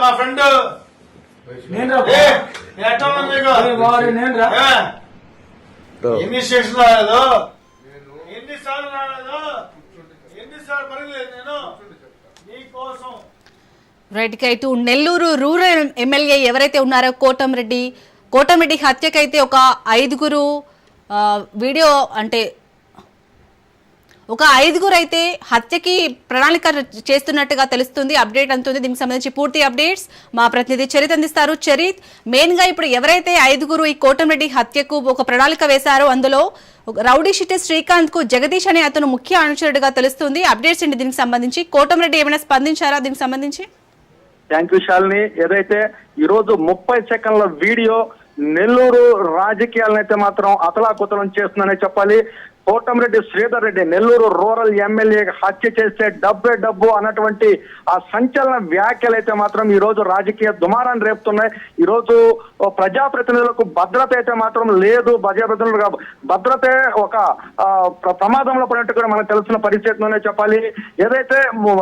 మా ఫ్రెండ్. నేను ఎన్ని రాలేదు పడలేదు నీకోసం ఇటు నెల్లూరు రూరల్ ఎమ్మెల్యే ఎవరైతే ఉన్నారో కోటంరెడ్డి కోటంరెడ్డి హత్యకైతే ఒక ఐదుగురు వీడియో అంటే ఒక ఐదుగురు అయితే హత్యకి ప్రణాళిక చేస్తున్నట్టుగా తెలుస్తుంది అప్డేట్ అంతుంది దీనికి సంబంధించి పూర్తి అప్డేట్స్ మా ప్రతినిధి చరిత్ అందిస్తారు. చరిత్ మెయిన్గా ఇప్పుడు ఎవరైతే ఐదుగురు ఈ కోటంరెడ్డి హత్యకు ఒక ప్రణాళిక వేశారో అందులో రౌడీషిట్టి రౌడీ శ్రీకాంత్కు జగదీష్ అనే అతను ముఖ్య అనుచరుడుగా తెలుస్తుంది. అప్డేట్స్ ఏంటి దీనికి సంబంధించి? కోటంరెడ్డి ఏమైనా స్పందించారా దీనికి సంబంధించి? థ్యాంక్ యూ శాలిని ఏదైతే ఈ రోజు ముప్పై సెకండ్ల వీడియో నెల్లూరు రాజకీయాలనైతే మాత్రం అతలాకుతలం చేస్తుందనే చెప్పాలి. కోటంరెడ్డి శ్రీధర్ రెడ్డి నెల్లూరు రూరల్ ఎమ్మెల్యే హత్య చేస్తే డబ్బే డబ్బు అన్నటువంటి ఆ సంచలన వ్యాఖ్యలు అయితే మాత్రం ఈ రోజు రాజకీయ దుమారాన్ని రేపుతున్నాయి. ఈ రోజు ప్రజాప్రతినిధులకు భద్రత అయితే మాత్రం లేదు. ప్రజాప్రతినిధులకు భద్రతే ఒక ప్రమాదంలో పడినట్టు కూడా మనకు తెలిసిన పరిస్థితిలోనే చెప్పాలి. ఏదైతే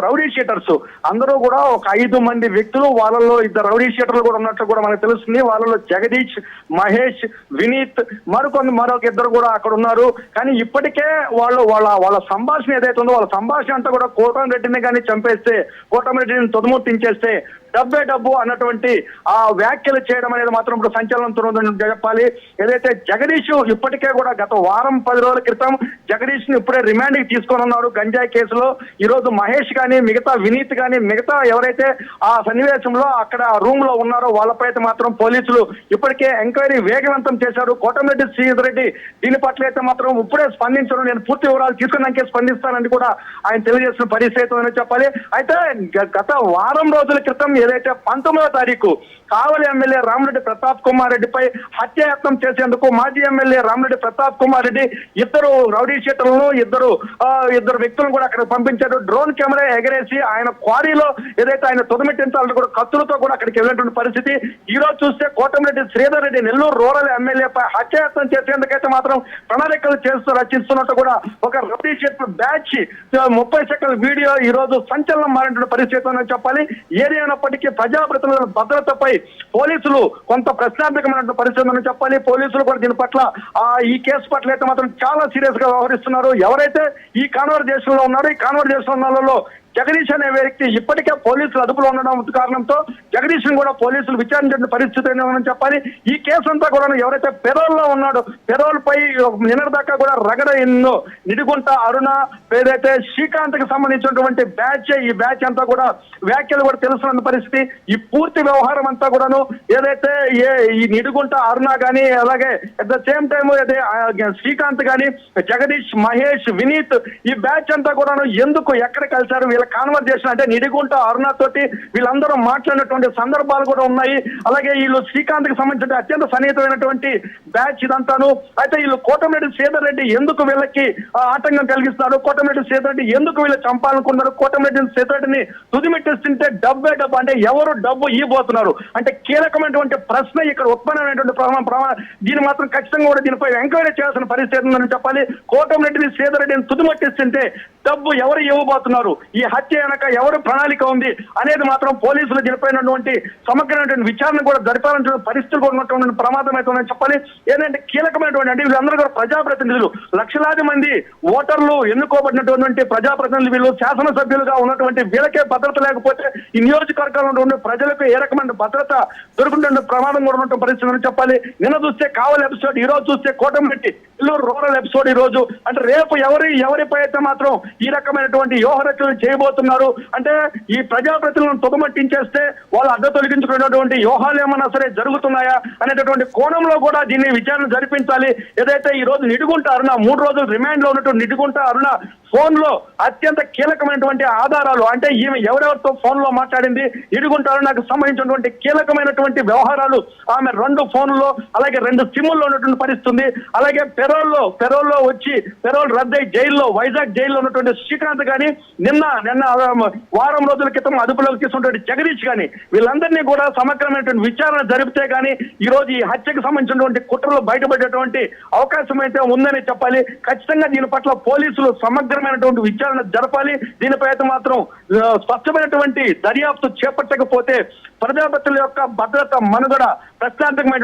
రౌడీ షీటర్స్ అందరూ కూడా ఒక ఐదు మంది వ్యక్తులు వాళ్ళలో ఇద్దరు రౌడీ షీటర్లు కూడా ఉన్నట్టు కూడా మనకు తెలుస్తుంది. వాళ్ళలో జగదీష్ మహేష్ వినీత్ మరికొన్ని మరొక ఇద్దరు కూడా అక్కడ ఉన్నారు. కానీ ఇప్పటికే వాళ్ళు వాళ్ళ వాళ్ళ సంభాషణ ఏదైతే ఉందో వాళ్ళ సంభాషణ అంతా కూడా కోటమిరెడ్డిని కానీ చంపేస్తే కోటమిరెడ్డిని తొదముట్టించేస్తే డబ్బే డబ్బు అన్నటువంటి ఆ వ్యాఖ్యలు చేయడం అనేది మాత్రం ఇప్పుడు సంచలనం చెప్పాలి. ఏదైతే జగదీష్ ఇప్పటికే కూడా గత వారం పది రోజుల క్రితం జగదీష్ను ఇప్పుడే రిమాండ్కి తీసుకొని ఉన్నాడు గంజాయి కేసులో. ఈ రోజు మహేష్ కానీ మిగతా వినీత్ కానీ మిగతా ఎవరైతే ఆ సన్నివేశంలో అక్కడ రూమ్లో ఉన్నారో వాళ్ళపై అయితే మాత్రం పోలీసులు ఇప్పటికే ఎంక్వైరీ వేగవంతం చేశారు. కోటమిరెడ్డి శ్రీధర్ రెడ్డి దీని పట్ల అయితే మాత్రం ఇప్పుడే స్పందించడం నేను పూర్తి వివరాలు తీసుకున్నాకే స్పందిస్తానని కూడా ఆయన తెలియజేసిన పరిస్థితి చెప్పాలి. అయితే గత వారం రోజుల క్రితం ఏదైతే పంతొమ్మిదవ తారీఖు కావలి ఎమ్మెల్యే రామరెడ్డి ప్రతాప్ కుమార్ రెడ్డిపై హత్యాయత్నం చేసేందుకు మాజీ ఎమ్మెల్యే రామరెడ్డి ప్రతాప్ కుమార్ రెడ్డి ఇద్దరు రౌడీ షీటర్లను ఇద్దరు ఇద్దరు వ్యక్తులను కూడా అక్కడ పంపించారు. డ్రోన్ కెమెరా ఎగరేసి ఆయన క్వారీలో ఏదైతే ఆయన తొదమెట్టించాలని కూడా కత్తులతో కూడా అక్కడికి వెళ్ళినటువంటి పరిస్థితి. ఈ రోజు చూస్తే కోటమిరెడ్డి శ్రీధర్ రెడ్డి నెల్లూరు రూరల్ ఎమ్మెల్యేపై హత్యాయత్నం చేసేందుకైతే మాత్రం ప్రణాళికలు చేస్తూ రచిస్తున్నట్టు కూడా ఒక రౌడీ షీటర్ బ్యాచ్ ముప్పై సెకండ్ల వీడియో ఈ రోజు సంచలనం మారినటువంటి పరిస్థితి అని చెప్పాలి. ఏది అయినప్పటికీ ప్రజాప్రతినిధుల భద్రతపై పోలీసులు కొంత ప్రశ్నార్థకమైన పరిస్థితి చెప్పాలి. పోలీసులు కూడా దీని పట్ల ఆ ఈ కేసు పట్ల అయితే మాత్రం చాలా సీరియస్గా వ్యవహరిస్తున్నారు. ఎవరైతే ఈ కాన్వర్జేషన్లో ఉన్నారో ఈ కాన్వర్జేషన్లో జగదీష్ అనే వ్యక్తి ఇప్పటికే పోలీసులు అదుపులో ఉండడం కారణంతో జగదీష్ని కూడా పోలీసులు విచారించిన పరిస్థితి ఏమని చెప్పాలి. ఈ కేసు అంతా కూడా ఎవరైతే పెరోల్లో ఉన్నాడో పెరోల్ పై నిన్నటిదాకా కూడా రగడ ఎన్నో నిడిగుంట అరుణ ఏదైతే శ్రీకాంత్కి సంబంధించినటువంటి బ్యాచ్ ఈ బ్యాచ్ అంతా కూడా వ్యాఖ్యలు కూడా తెలుస్తున్న పరిస్థితి. ఈ పూర్తి వ్యవహారం అంతా కూడాను ఏదైతే ఏ ఈ నిడుగుంట అరుణ గాని అలాగే అట్ ద సేమ్ టైం అదే శ్రీకాంత్ గాని జగదీష్ మహేష్ వినీత్ ఈ బ్యాచ్ అంతా కూడాను ఎందుకు ఎక్కడ కలిశారు వీళ్ళ కాన్వర్జేషన్ అంటే నిడిగుంట అరుణ తోటి వీళ్ళందరూ మాట్లాడినటువంటి సందర్భాలు కూడా ఉన్నాయి. అలాగే వీళ్ళు శ్రీకాంత్కి సంబంధించిన అత్యంత సన్నిహితమైనటువంటి బ్యాచ్ ఇదంతాను. అయితే వీళ్ళు కోటమిరెడ్డి శ్రీధర్ రెడ్డి ఎందుకు వీళ్ళకి ఆటంకం కలిగిస్తారు కోటమిరెడ్డి శ్రీధర్ రెడ్డి ఎందుకు వీళ్ళు చంపాలనుకున్నారు కోటమిరెడ్డి శ్రీధర్ రెడ్డిని తుదిమెట్టిస్తుంటే డబ్బే డబ్బు అంటే ఎవరు డబ్బు ఇవ్వబోతున్నారు? అంటే కీలకమైనటువంటి ప్రశ్న ఇక్కడ ఉత్పన్నమైనటువంటి ప్రమాణ దీన్ని మాత్రం ఖచ్చితంగా కూడా దీనిపై ఎంక్వైరీ చేయాల్సిన పరిస్థితి ఉందని చెప్పాలి. కోటమిరెడ్డిని శ్రీధర్ రెడ్డిని తుదిమట్టిస్తుంటే డబ్బు ఎవరు ఇవ్వబోతున్నారు? ఈ హత్య వెనక ఎవరు ప్రణాళిక ఉంది అనేది మాత్రం పోలీసులు జరిపినటువంటి సమగ్రమైనటువంటి విచారణ కూడా జరిపాలంటే పరిస్థితులు కూడా ఉన్నటువంటి ప్రమాదం అయితే ఉందని చెప్పాలి. ఏంటంటే కీలకమైనటువంటి అంటే వీళ్ళందరూ కూడా ప్రజాప్రతినిధులు. లక్షలాది మంది ఓటర్లు ఎన్నుకోబడినటువంటి ప్రజాప్రతినిధులు వీళ్ళు శాసనసభ్యులుగా ఉన్నటువంటి వీళ్ళకే భద్రత లేకపోతే ఈ నియోజకవర్గంలో ఉండే ప్రజలకు ఏ రకమైన భద్రత దొరుకుతున్న ప్రమాదం కూడా ఉన్నటువంటి పరిస్థితి చెప్పాలి. నిన్న చూస్తే కావాలి ఎపిసోడ్ ఈ రోజు చూస్తే కోటంపెట్టి ఇల్లూరు రూరల్ ఎపిసోడ్ ఈ రోజు. అంటే రేపు ఎవరి ఎవరిపై అయితే మాత్రం ఈ రకమైనటువంటి వ్యూహరచనలు చేయబోతున్నారు. అంటే ఈ ప్రజాప్రతినిధులను తుగమట్టించేస్తే వాళ్ళు అడ్డ తొలగించుకునేటువంటి వ్యూహాలు ఏమన్నా సరే జరుగుతున్నాయా అనేటటువంటి కోణంలో కూడా దీన్ని విచారణ జరిపించాలి. ఏదైతే ఈ రోజు నిడుగుంట అరుణ మూడు రోజులు రిమాండ్లో ఉన్నటువంటి నిడుగుంట అరుణ ఫోన్లో అత్యంత కీలకమైనటువంటి ఆధారాలు అంటే ఈమె ఎవరెవరితో ఫోన్లో మాట్లాడింది ఇడుగుంటారు నాకు సంబంధించినటువంటి కీలకమైనటువంటి వ్యవహారాలు ఆమె రెండు ఫోన్లో అలాగే రెండు సిమ్ముల్లో ఉన్నటువంటి పరిస్థితి అలాగే పెరోల్లో పెరోల్లో వచ్చి పెరోల్ రద్దయి జైల్లో వైజాగ్ జైల్లో ఉన్నటువంటి శ్రీకాంత్ కానీ నిన్న నిన్న వారం రోజుల క్రితం అదుపులోకి తీసుకున్నటువంటి జగదీష్ గాని వీళ్ళందరినీ కూడా సమగ్రమైనటువంటి విచారణ జరిపితే కానీ ఈ రోజు ఈ హత్యకు సంబంధించినటువంటి కుట్రలు బయటపడేటువంటి అవకాశం అయితే ఉందని చెప్పాలి. ఖచ్చితంగా దీని పట్ల పోలీసులు సమగ్రమైనటువంటి విచారణ జరపాలి. దీనిపై అయితే మాత్రం స్పష్టమైనటువంటి దర్యాప్తు చేపట్టకపోతే ప్రజాపతుల యొక్క భద్రత మనుగడ ప్రశ్నార్థకమైనటువంటి